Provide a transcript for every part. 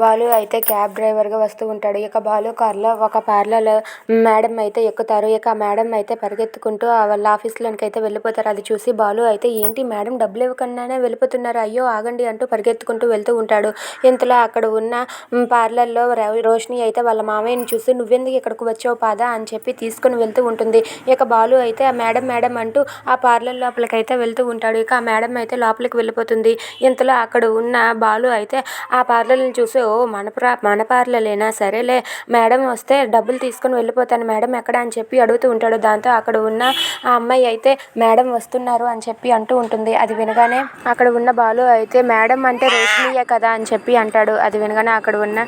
బాలు అయితే క్యాబ్ డ్రైవర్గా వస్తూ ఉంటాడు. ఇక బాలు కార్లో ఒక పార్లర్ మేడం అయితే ఎక్కుతారు. ఇక మేడం అయితే పరిగెత్తుకుంటూ వాళ్ళ ఆఫీస్లోనికి అయితే వెళ్ళిపోతారు. అది చూసి బాలు అయితే ఏంటి మేడం డబ్బులు ఇవ్వకుండానే వెళ్ళిపోతున్నారు? అయ్యో ఆగండి అంటూ పరిగెత్తుకుంటూ వెళ్తూ ఉంటాడు. ఇంతలో అక్కడ ఉన్న పార్లర్లో రోషిని అయితే వాళ్ళ మామయ్యని చూసి నువ్వెందుకు ఇక్కడికి వచ్చావు పాదా? అని చెప్పి తీసుకుని వెళ్తూ ఉంటుంది. ఇక బాలు అయితే ఆ మేడం మేడం అంటూ ఆ పార్లర్ లోపలికి అయితే వెళ్తూ ఉంటాడు. ఇక ఆ మేడం అయితే లోపలికి వెళ్ళిపోతుంది. ఇంతలో అక్కడ ఉన్న బాలు అయితే ఆ పార్లర్ని చూసి ఓ మన ప్రా మన సరేలే మేడం వస్తే డబ్బులు తీసుకొని వెళ్ళిపోతాను. మేడం ఎక్కడ అని చెప్పి అడుగుతూ ఉంటాడు. దాంతో అక్కడ ఉన్న ఆ అమ్మాయి అయితే మేడం వస్తున్నారు అని చెప్పి అంటూ ఉంటుంది. అది వినగానే అక్కడ ఉన్న బాలు అయితే మేడం అంటే రోషినియే కదా అని చెప్పి అంటాడు. అది వినగానే అక్కడ ఉన్న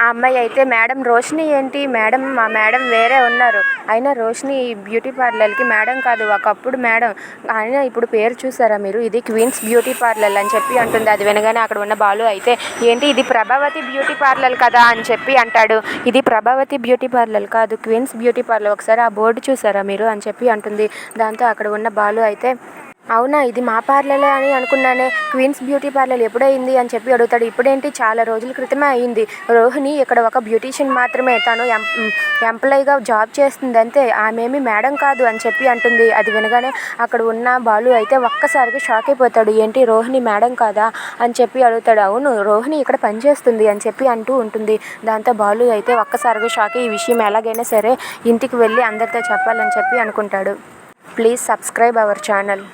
ఆ అమ్మాయి అయితే మేడం రోషిని ఏంటి? మేడం మా మేడం వేరే ఉన్నారు. అయినా రోషిని బ్యూటీ పార్లర్కి మేడం కాదు. ఒకప్పుడు మేడం అయినా ఇప్పుడు పేరు చూసారా మీరు? ఇది క్వీన్స్ బ్యూటీ పార్లర్ అని చెప్పి అంటుంది. అది వినగానే అక్కడ ఉన్న బాలు అయితే ఏంటి ఇది ప్రభావతి బ్యూటీ పార్లర్ కదా అని చెప్పి అంటాడు. ఇది ప్రభావతి బ్యూటీ పార్లర్ కాదు క్వీన్స్ బ్యూటీ పార్లర్. ఒకసారి ఆ బోర్డు చూసారా మీరు? అని చెప్పి అంటుంది. దాంతో అక్కడ ఉన్న బాలు అయితే అవునా ఇది మా పార్లరే అని అనుకున్నానే. క్వీన్స్ బ్యూటీ పార్లర్ ఎప్పుడైంది అని చెప్పి అడుగుతాడు. ఇప్పుడేంటి? చాలా రోజుల క్రితమే అయింది. రోహిణి ఇక్కడ ఒక బ్యూటీషియన్ మాత్రమే. తను ఎం ఎంప్లాయీగా జాబ్ చేస్తుంది అంతే ఆమెమి మేడం కాదు అని చెప్పి అంటుంది. అది వినగానే అక్కడ ఉన్న బాలు అయితే ఒక్కసారిగా షాక్ అయిపోతాడు. ఏంటి? రోహిణి మేడం కాదా? అని చెప్పి అడుగుతాడు. అవును రోహిణి ఇక్కడ పనిచేస్తుంది అని చెప్పి అంటూ ఉంటుంది. దాంతో బాలు అయితే ఒక్కసారిగా షాక్ ఈ విషయం ఎలాగైనా సరే ఇంటికి వెళ్ళి అందరితో చెప్పాలని చెప్పి అనుకుంటాడు. Please subscribe our channel.